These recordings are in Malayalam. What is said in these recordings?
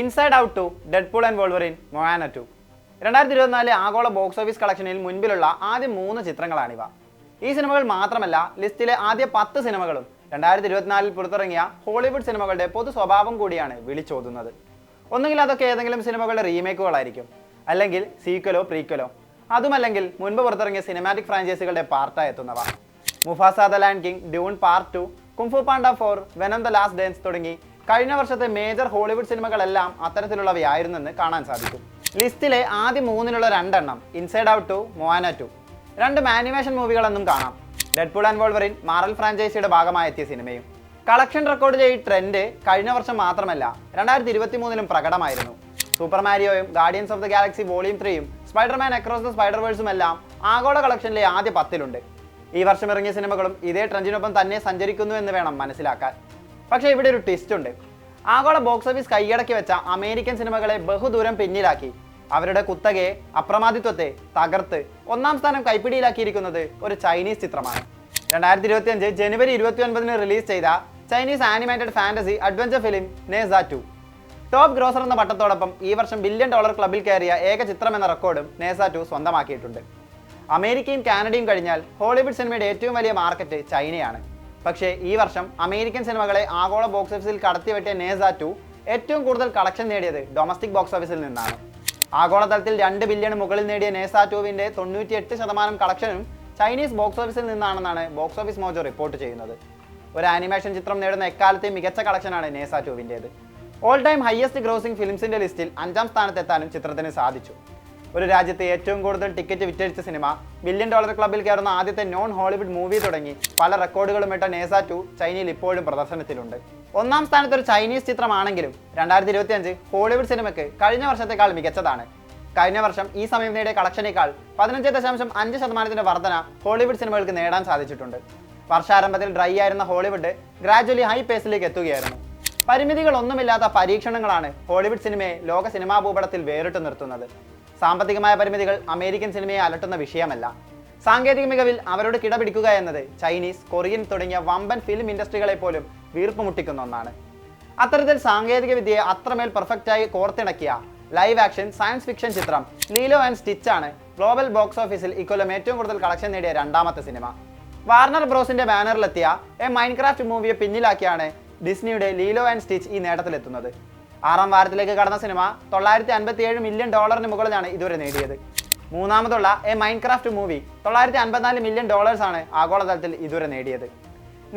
Inside Out two Deadpool and Wolverine Moana two രണ്ടായിരത്തി ഇരുപത്തിനാല് ആഗോള ബോക്സ് ഓഫീസ് കളക്ഷനിൽ മുൻപിലുള്ള ആദ്യ മൂന്ന് ചിത്രങ്ങളാണിവ. ഈ സിനിമകൾ മാത്രമല്ല ലിസ്റ്റിലെ ആദ്യ പത്ത് സിനിമകളും രണ്ടായിരത്തി ഇരുപത്തിനാലിൽ പുറത്തിറങ്ങിയ ഹോളിവുഡ് സിനിമകളുടെ പൊതു സ്വഭാവം കൂടിയാണ് വിളിച്ചോതുന്നത്. ഒന്നുകിൽ അതൊക്കെ ഏതെങ്കിലും സിനിമകളുടെ റീമേക്കുകളായിരിക്കും അല്ലെങ്കിൽ സീക്വലോ പ്രീക്വലോ അതുമല്ലെങ്കിൽ മുൻപ് പുറത്തിറങ്ങിയ സിനിമാറ്റിക് ഫ്രാഞ്ചൈസികളുടെ പാർട്ടായി എത്തുന്നവ. Mufasa the Land King Dune part two Kung Fu Panda four Venom the Last Dance തുടങ്ങി കഴിഞ്ഞ വർഷത്തെ മേജർ ഹോളിവുഡ് സിനിമകളെല്ലാം അത്തരത്തിലുള്ളവയായിരുന്നെന്ന് കാണാൻ സാധിക്കും. ലിസ്റ്റിലെ ആദ്യ മൂന്നിലുള്ള രണ്ടെണ്ണം inside out two Moana two രണ്ട് ആനിമേഷൻ മൂവികളെന്നും കാണാം. ഡെഡ്പൂൾ ആൻഡ് വോൾവറിൻ മാറൽ ഫ്രാഞ്ചൈസിയുടെ ഭാഗമായി എത്തിയ സിനിമയും. കളക്ഷൻ റെക്കോർഡ് ചെയ്ത ഈ ട്രെൻഡ് കഴിഞ്ഞ വർഷം മാത്രമല്ല രണ്ടായിരത്തി ഇരുപത്തി മൂന്നിലും പ്രകടമായിരുന്നു super മാരിയോയും Guardians of the Galaxy volume ത്രീയും സ്പൈഡർമാൻ അക്രോസ് ദ സ്പൈഡർ വേഴ്സും എല്ലാം ആഗോള കളക്ഷനിലെ ആദ്യ പത്തിലുണ്ട്. ഈ വർഷം ഇറങ്ങിയ സിനിമകളും ഇതേ ട്രെൻഡിനൊപ്പം തന്നെ സഞ്ചരിക്കുന്നു എന്ന് വേണം മനസ്സിലാക്കാൻ. പക്ഷേ ഇവിടെ ഒരു ട്വിസ്റ്റ് ഉണ്ട്. ആഗോള ബോക്സ് ഓഫീസ് കൈയടക്കി വെച്ച അമേരിക്കൻ സിനിമകളെ ബഹുദൂരം പിന്നിലാക്കി. അവരുടെ കുത്തകയെ അപ്രമാദിത്വത്തെ തകർത്ത് ഒന്നാം സ്ഥാനം കൈപ്പിടിയിലാക്കിയിരിക്കുന്നത് ഒരു ചൈനീസ് ചിത്രമാണ്. രണ്ടായിരത്തി ഇരുപത്തി അഞ്ച് ജനുവരി ഇരുപത്തി ഒൻപതിന് റിലീസ് ചെയ്ത Chinese animated fantasy adventure film Nezha two top grosser എന്ന പട്ടത്തോടൊപ്പം ഈ വർഷം ബില്യൺ ഡോളർ ക്ലബിൽ കയറിയ ഏക ചിത്രം എന്ന റെക്കോർഡും നേസ ടു സ്വന്തമാക്കിയിട്ടുണ്ട്. അമേരിക്കയും കാനഡയും കഴിഞ്ഞാൽ ഹോളിവുഡ് സിനിമയുടെ ഏറ്റവും വലിയ മാർക്കറ്റ് ചൈനയാണ്. പക്ഷേ ഈ വർഷം അമേരിക്കൻ സിനിമകളെ ആഗോള ബോക്സ് ഓഫീസിൽ കടത്തിവെട്ടിയ നേസ ടു ഏറ്റവും കൂടുതൽ കളക്ഷൻ നേടിയത് ഡൊമസ്റ്റിക് ബോക്സ് ഓഫീസിൽ നിന്നാണ്. ആഗോളതലത്തിൽ രണ്ട് ബില്യണ് മുകളിൽ നേടിയ നേസ ടുവിന്റെ തൊണ്ണൂറ്റി എട്ട് ശതമാനം കളക്ഷനും ചൈനീസ് ബോക്സ് ഓഫീസിൽ നിന്നാണെന്നാണ് ബോക്സ് ഓഫീസ് മോജോ റിപ്പോർട്ട് ചെയ്യുന്നത്. ഒരു ആനിമേഷൻ ചിത്രം നേടുന്ന എക്കാലത്തെ മികച്ച കളക്ഷനാണ് നേസ ടുവിന്റേത് ഓൾ ടൈം ഹയസ്റ്റ് ഗ്രോസിംഗ് ഫിലിംസിന്റെ ലിസ്റ്റിൽ അഞ്ചാം സ്ഥാനത്തെത്താനും ചിത്രത്തിന് സാധിച്ചു. ഒരു രാജ്യത്തെ ഏറ്റവും കൂടുതൽ ടിക്കറ്റ് വിറ്റഴിച്ച സിനിമ ബില്യൺ ഡോളർ ക്ലബിൽ കയറുന്ന ആദ്യത്തെ നോൺ ഹോളിവുഡ് മൂവി തുടങ്ങി പല റെക്കോർഡുകളും ഇട്ട നേസ ടു ചൈനയിൽ ഇപ്പോഴും പ്രദർശനത്തിലുണ്ട്. ഒന്നാം സ്ഥാനത്ത് ഒരു ചൈനീസ് ചിത്രമാണെങ്കിലും രണ്ടായിരത്തി ഇരുപത്തി അഞ്ച് ഹോളിവുഡ് സിനിമയ്ക്ക് കഴിഞ്ഞ വർഷത്തെക്കാൾ മികച്ചതാണ്. കഴിഞ്ഞ വർഷം ഈ സമയം നേടിയ കളക്ഷനേക്കാൾ പതിനഞ്ച് ദശാംശം അഞ്ച് ശതമാനത്തിന്റെ വർധന ഹോളിവുഡ് സിനിമകൾക്ക് നേടാൻ സാധിച്ചിട്ടുണ്ട്. വർഷാരംഭത്തിൽ ഡ്രൈ ആയിരുന്ന ഹോളിവുഡ് ഗ്രാജുവലി ഹൈ പേസിലേക്ക് എത്തുകയായിരുന്നു. പരിമിതികളൊന്നുമില്ലാത്ത പരീക്ഷണങ്ങളാണ് ഹോളിവുഡ് സിനിമയെ ലോക സിനിമാ ഭൂപടത്തിൽ വേറിട്ട് നിർത്തുന്നത്. സാമ്പത്തികമായ പരിമിതികൾ അമേരിക്കൻ സിനിമയെ അലട്ടുന്ന വിഷയമല്ല. സാങ്കേതിക മികവിൽ അവരോട് കിടപിടിക്കുക എന്നത് ചൈനീസ് കൊറിയൻ തുടങ്ങിയ വമ്പൻ ഫിലിം ഇൻഡസ്ട്രികളെ പോലും വീർപ്പുമുട്ടിക്കുന്ന ഒന്നാണ്. അത്തരത്തിൽ സാങ്കേതിക വിദ്യയെ അത്രമേൽ പെർഫെക്റ്റായി കോർത്തിണക്കിയ ലൈവ് ആക്ഷൻ സയൻസ് ഫിക്ഷൻ ചിത്രം ലീലോ ആൻഡ് സ്റ്റിച്ച് ആണ് ഗ്ലോബൽ ബോക്സ് ഓഫീസിൽ ഇക്കൊല്ലം ഏറ്റവും കൂടുതൽ കളക്ഷൻ നേടിയ രണ്ടാമത്തെ സിനിമ. വാർണർ ബ്രോസിന്റെ ബാനറിലെത്തിയ എ മൈൻക്രാഫ്റ്റ് മൂവിയെ പിന്നിലാക്കിയാണ് ഡിസ്നിയുടെ ലീലോ ആൻഡ് സ്റ്റിച്ച് ഈ നേട്ടത്തിലെത്തുന്നത്. ആറാം വാരത്തിലേക്ക് കടന്ന സിനിമ തൊള്ളായിരത്തി അൻപത്തി ഏഴ് മില്യൺ ഡോളറിന് മുകളിലാണ് ഇതുവരെ നേടിയത്. മൂന്നാമതുള്ള എ മൈൻക്രാഫ്റ്റ് മൂവി തൊള്ളായിരത്തി അൻപത്തിനാല് മില്യൺ ഡോളേഴ്സാണ് ആഗോളതലത്തിൽ ഇതുവരെ നേടിയത്.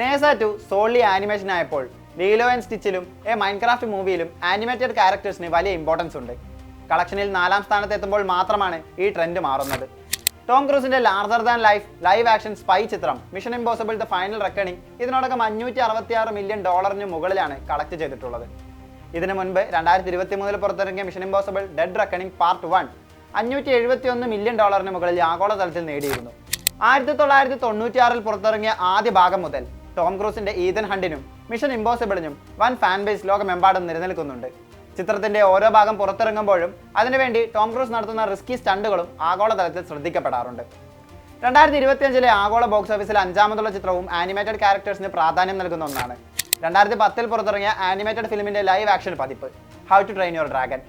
നേസ ടു സോളി ആനിമേഷൻ ആയപ്പോൾ ലീലോ ആൻഡ് സ്റ്റിച്ചിലും എ മൈൻക്രാഫ്റ്റ് മൂവിയിലും ആനിമേറ്റഡ് ക്യാരക്ടേഴ്സിന് വലിയ ഇമ്പോർട്ടൻസ് ഉണ്ട്. കളക്ഷനിൽ നാലാം സ്ഥാനത്ത് എത്തുമ്പോൾ മാത്രമാണ് ഈ ട്രെൻഡ് മാറുന്നത്. Tom ക്രൂസിന്റെ larger than life live action spy ചിത്രം Mission Impossible the Final Reckoning ഇതിനോടകം അഞ്ഞൂറ്റി അറുപത്തി മില്യൺ ഡോളറിന് മുകളിലാണ് കളക്ട് ചെയ്തിട്ടുള്ളത്. ഇതിനു മുൻപ് രണ്ടായിരത്തി ഇരുപത്തി മൂന്നിൽ പുറത്തിറങ്ങിയ Mission Impossible Dead Reckoning part one അഞ്ഞൂറ്റി എഴുപത്തി ഒന്ന് മില്യൺ ഡോളറിന് മുകളിൽ ആഗോളതലത്തിൽ നേടിയിരുന്നു. ആയിരത്തി തൊള്ളായിരത്തി തൊണ്ണൂറ്റിയാറിൽ പുറത്തിറങ്ങിയ ആദ്യ ഭാഗം മുതൽ ടോം ക്രൂസിന്റെ ഈതൻ ഹണ്ടിനും മിഷൻ ഇമ്പോസിബിളിനും വൻ ഫാൻ ബേസ് ലോകമെമ്പാടും നിലനിൽക്കുന്നുണ്ട്. ചിത്രത്തിന്റെ ഓരോ ഭാഗം പുറത്തിറങ്ങുമ്പോഴും അതിനുവേണ്ടി ടോം ക്രൂസ് നടത്തുന്ന റിസ്കി സ്റ്റണ്ടുകളും ആഗോളതലത്തിൽ ശ്രദ്ധിക്കപ്പെടാറുണ്ട്. രണ്ടായിരത്തി ഇരുപത്തിയഞ്ചിലെ ആഗോള ബോക്സ് ഓഫീസിലെ അഞ്ചാമതുള്ള ചിത്രവും ആനിമേറ്റഡ് ക്യാരക്ടേഴ്സിന് പ്രാധാന്യം നൽകുന്ന ഒന്നാണ്. രണ്ടായിരത്തി പത്തിൽ പുറത്തിറങ്ങിയ ആനിമേറ്റഡ് ഫിലിമിന്റെ ലൈവ് ആക്ഷൻ പതിപ്പ് how to train your dragon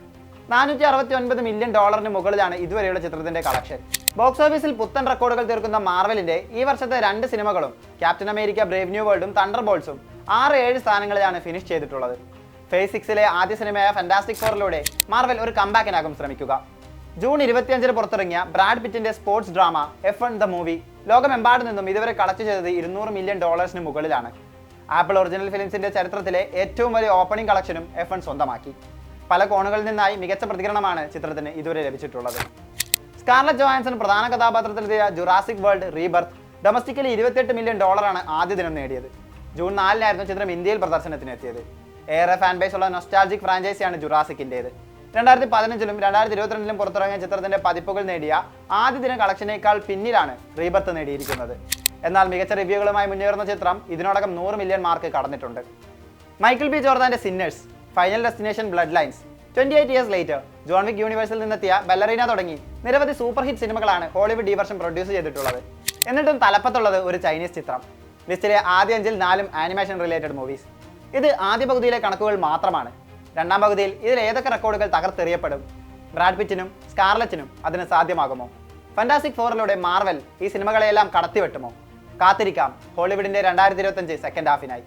നാനൂറ്റി അറുപത്തി ഒൻപത് മില്യൺ ഡോളറിന് മുകളിലാണ് ഇതുവരെയുള്ള ചിത്രത്തിന്റെ കളക്ഷൻ ബോക്സ് ഓഫീസിൽ പുത്തൻ റെക്കോർഡുകൾ തീർക്കുന്ന മാർവലിന്റെ ഈ വർഷത്തെ രണ്ട് സിനിമകളും ക്യാപ്റ്റൻ അമേരിക്ക ബ്രേവ് ന്യൂ വേൾഡും തണ്ടർ ബോൾസും ആറ് ഏഴ് സ്ഥാനങ്ങളിലാണ് ഫിനിഷ് ചെയ്തിട്ടുള്ളത്. ഫേസ് സിക്സിലെ ആദ്യ സിനിമയായ ഫാന്റാസ്റ്റിക് ഫോറിലൂടെ മാർവൽ ഒരു കമ്പാക്കിനാകും ശ്രമിക്കുക. ജൂൺ ഇരുപത്തിയഞ്ചിന് പുറത്തിറങ്ങിയ Brad പിറ്റിന്റെ sports drama F one the movie ലോകമെമ്പാടും നിന്നും ഇതുവരെ കളക്ട് ചെയ്തത് ഇരുന്നൂറ് മില്യൺ ഡോളേഴ്സിന് മുകളിലാണ്. ആപ്പിൾ ഒറിജിനൽ ഫിലിംസിന്റെ ചരിത്രത്തിലെ ഏറ്റവും വലിയ ഓപ്പണിംഗ് കളക്ഷനും എഫ് എൻ സ്വന്തമാക്കി. പല കോണുകളിൽ നിന്നായി മികച്ച പ്രതികരണമാണ് ചിത്രത്തിന് ഇതുവരെ ലഭിച്ചിട്ടുള്ളത്. സ്കാർലറ്റ് ജോയാൻസൺ പ്രധാന കഥാപാത്രത്തിലെത്തിയ ജുറാസിക് വേൾഡ് റീബർത്ത് ഡൊമസ്റ്റിക്കലി ഇരുപത്തിയെട്ട് മില്യൺ ഡോളറാണ് ആദ്യ ദിനം നേടിയത്. ജൂൺ നാലിനായിരുന്നു ചിത്രം ഇന്ത്യയിൽ പ്രദർശനത്തിന് എത്തിയത്. ഏറെ ഫാൻ ബേസ് ഉള്ള നൊസ്റ്റാൾജിക് ഫ്രാഞ്ചൈസിയാണ് ജുറാസിക്കിന്റേത് രണ്ടായിരത്തി പതിനഞ്ചിലും രണ്ടായിരത്തി ഇരുപത്തിരണ്ടിലും പുറത്തിറങ്ങിയ ചിത്രത്തിന്റെ പതിപ്പുകൾ നേടിയ ആദ്യ ദിന കളക്ഷനേക്കാൾ പിന്നിലാണ് റീബർത്ത് നേടിയിരിക്കുന്നത്. എന്നാൽ മികച്ച റിവ്യൂകളുമായി മുന്നേറുന്ന ചിത്രം ഇതിനോടകം നൂറ് മില്യൺ മാർക്ക് കടന്നിട്ടുണ്ട്. Michael B ജോർദാന്റെ Sinners Final Destination Bloodlines twenty eight years later John Wick യൂണിവേഴ്സിൽ നിന്നെത്തിയ ബെല്ലറീന തുടങ്ങി നിരവധി സൂപ്പർ ഹിറ്റ് സിനിമകളാണ് ഹോളിവുഡ് ഈ വർഷം പ്രൊഡ്യൂസ് ചെയ്തിട്ടുള്ളത്. എന്നിട്ടും തലപ്പത്തുള്ളത് ഒരു ചൈനീസ് ചിത്രം. ലിസ്റ്റിലെ ആദ്യ അഞ്ചിൽ നാലും ആനിമേഷൻ റിലേറ്റഡ് മൂവീസ് ഇത് ആദ്യ പകുതിയിലെ കണക്കുകൾ മാത്രമാണ്. രണ്ടാം പകുതിയിൽ ഇതിൽ ഏതൊക്കെ റെക്കോർഡുകൾ തകർത്തെറിയപ്പെടും? ബ്രാഡ് പിറ്റിനും സ്കാർലറ്റിനും അതിന് സാധ്യമാകുമോ? ഫന്റാസ്റ്റിക് ഫോറിലൂടെ മാർവൽ ഈ സിനിമകളെയെല്ലാം കടത്തിവെട്ടുമോ? കാത്തിരിക്കാം. ഹോളിവുഡിന്റെ രണ്ടായിരത്തി ഇരുപത്തഞ്ച് സെക്കൻഡ് ഹാഫിനായി